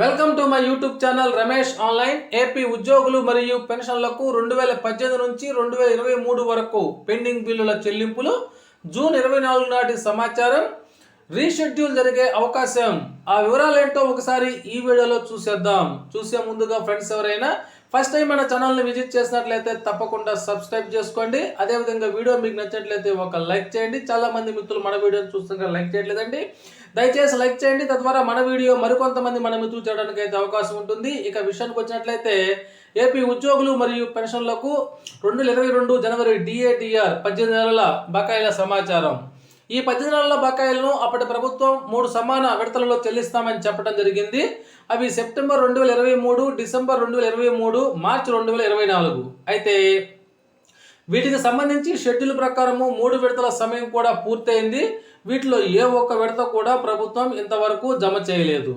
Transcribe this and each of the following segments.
Welcome to my YouTube channel Ramesh online. AP ఉద్యోగులు మరియు పెన్షన్లకు రెండు వేల పద్దెనిమిది నుంచి రెండు వేల ఇరవై మూడు వరకు పెండింగ్ బిల్లుల చెల్లింపులు. జూన్ ఇరవై నాలుగు నాటి సమాచారం. రీషెడ్యూల్ జరిగే అవకాశం. ఆ వివరాలు ఏంటో ఒకసారి ఈ వీడియోలో చూసేద్దాం. చూసే ముందుగా ఫ్రెండ్స్ ఎవరైనా ఫస్ట్ టైం మన ఛానల్ని విజిట్ చేసినట్లయితే తప్పకుండా సబ్స్క్రైబ్ చేసుకోండి. అదేవిధంగా వీడియో మీకు నచ్చినట్లయితే ఒక లైక్ చేయండి. చాలామంది మిత్రులు మన వీడియోని చూస్తుంటే లైక్ చేయట్లేదండి. దయచేసి లైక్ చేయండి. తద్వారా మన వీడియో మరికొంతమంది మన మిత్రులు చేయడానికి అయితే అవకాశం ఉంటుంది. ఇక విషయానికి వచ్చినట్లయితే ఏపీ ఉద్యోగులు మరియు పెన్షన్లకు రెండు వేల ఇరవై రెండు జనవరి డిఏడిఆర్ పద్దెనిమిది నెలల బకాయిల సమాచారం. ఈ పద్దెనిమిది నెలల బకాయిలను అప్పటి ప్రభుత్వం మూడు సమాన విడతలలో చెల్లిస్తామని చెప్పడం జరిగింది. అవి సెప్టెంబర్ రెండు వేల ఇరవై మూడు డిసెంబర్ రెండు వేల ఇరవై మూడు మార్చి రెండు వేల ఇరవై నాలుగు. అయితే వీటికి సంబంధించి షెడ్యూల్ ప్రకారము మూడు విడతల సమయం కూడా పూర్తయింది. వీటిలో ఏ ఒక్క విడత కూడా ప్రభుత్వం ఇంతవరకు జమ చేయలేదు.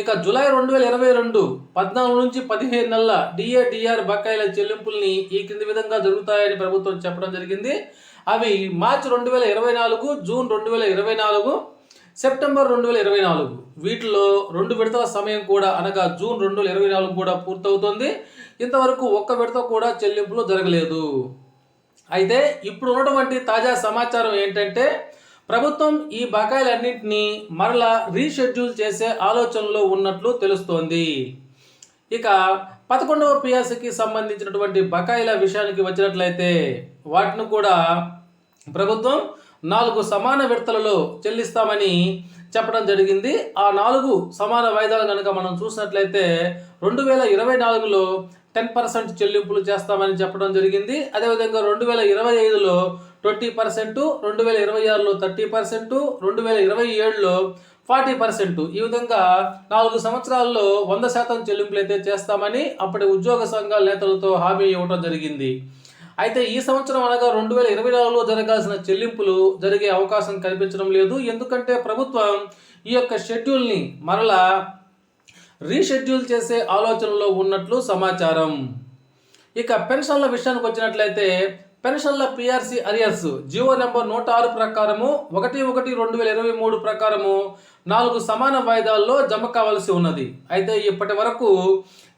ఇక జులై రెండు వేల ఇరవై రెండు పద్నాలుగు నుంచి పదిహేను నెలల డిఏడిఆర్ బకాయిల చెల్లింపుల్ని ఈ కింది విధంగా జరుగుతాయని ప్రభుత్వం చెప్పడం జరిగింది. అవి మార్చి రెండు వేల ఇరవై నాలుగు జూన్ రెండు వేల ఇరవై నాలుగు సెప్టెంబర్ రెండు వేల ఇరవై నాలుగు. వీటిలో రెండు విడతల సమయం కూడా అనగా జూన్ రెండు వేల ఇరవై నాలుగు కూడా పూర్తవుతుంది. ఇంతవరకు ఒక్క విడత కూడా చెల్లింపులు జరగలేదు. అయితే ఇప్పుడు ఉన్నటువంటి తాజా సమాచారం ఏంటంటే ప్రభుత్వం ఈ బకాయిలన్నింటినీ మరలా రీషెడ్యూల్ చేసే ఆలోచనలో ఉన్నట్లు తెలుస్తోంది. ఇక పదకొండవ పిఎస్సికి సంబంధించినటువంటి బకాయిల విషయానికి వచ్చినట్లయితే వాటిని కూడా ప్రభుత్వం నాలుగు సమాన విడతలలో చెల్లిస్తామని చెప్పడం జరిగింది. ఆ నాలుగు సమాన వాయిదాలు కనుక మనం చూసినట్లయితే రెండు వేల ఇరవై నాలుగులో టెన్ పర్సెంట్ చెల్లింపులు చేస్తామని చెప్పడం జరిగింది. అదేవిధంగా రెండు వేల ఇరవై ఐదులో ట్వంటీ పర్సెంట్ రెండు వేల ఇరవై ఆరులో థర్టీ పర్సెంట్ రెండు వేల ఇరవై ఏడులో ఫార్టీ పర్సెంట్. ఈ విధంగా నాలుగు సంవత్సరాల్లో వంద శాతం చెల్లింపులు అయితే చేస్తామని అప్పటి ఉద్యోగ సంఘాల నేతలతో హామీ ఇవ్వడం జరిగింది. అయితే ఈ సంవత్సరం అనగా రెండు వేల ఇరవై నాలుగులో జరగాల్సిన చెల్లింపులు జరిగే అవకాశం కనిపించడం లేదు. ఎందుకంటే ప్రభుత్వం ఈ యొక్క షెడ్యూల్ని మరలా రీషెడ్యూల్ చేసే ఆలోచనలో ఉన్నట్లు సమాచారం. ఇక పెన్షన్ల విషయానికి వచ్చినట్లయితే పెన్షన్ల పిఆర్సీ అరియర్స్ జియో నెంబర్ నూట ఆరు ప్రకారము ఒకటి ఒకటి రెండు వేల ఇరవై మూడు ప్రకారము నాలుగు సమాన వాయిదాల్లో జమ కావాల్సి ఉన్నది. అయితే ఇప్పటి వరకు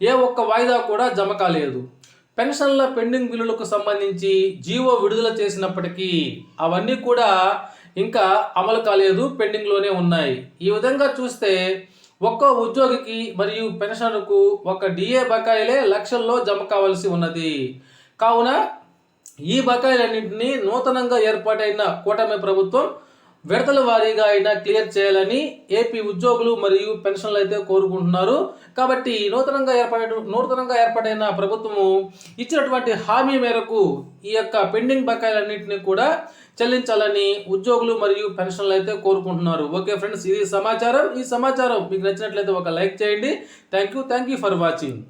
ఏ ఒక్క వాయిదా కూడా జమ కాలేదు. పెన్షన్ల పెండింగ్ బిల్లులకు సంబంధించి జీవో విడుదల చేసినప్పటికీ అవన్నీ కూడా ఇంకా అమలు కాలేదు పెండింగ్లోనే ఉన్నాయి. ఈ విధంగా చూస్తే ఒక్కో ఉద్యోగికి మరియు పెన్షన్కు ఒక డిఏ బకాయిలే లక్షల్లో జమ కావాల్సి ఉన్నది. కావున ఈ బకాయిలన్నింటినీ నూతనంగా ఏర్పాటైన కూటమి ప్రభుత్వం విడతల వారీగా అయినా క్లియర్ చేయాలని ఏపీ ఉద్యోగులు మరియు పెన్షన్లు అయితే కోరుకుంటున్నారు. కాబట్టి నూతనంగా ఏర్పడే నూతనంగా ఏర్పాటైన ప్రభుత్వము ఇచ్చినటువంటి హామీ మేరకు ఈ యొక్క పెండింగ్ బకాయిలన్నింటినీ కూడా చెల్లించాలని ఉద్యోగులు మరియు పెన్షన్లు అయితే కోరుకుంటున్నారు. ఓకే ఫ్రెండ్స్ ఇది సమాచారం. ఈ సమాచారం మీకు నచ్చినట్లయితే ఒక లైక్ చేయండి. Thank you thank you for watching.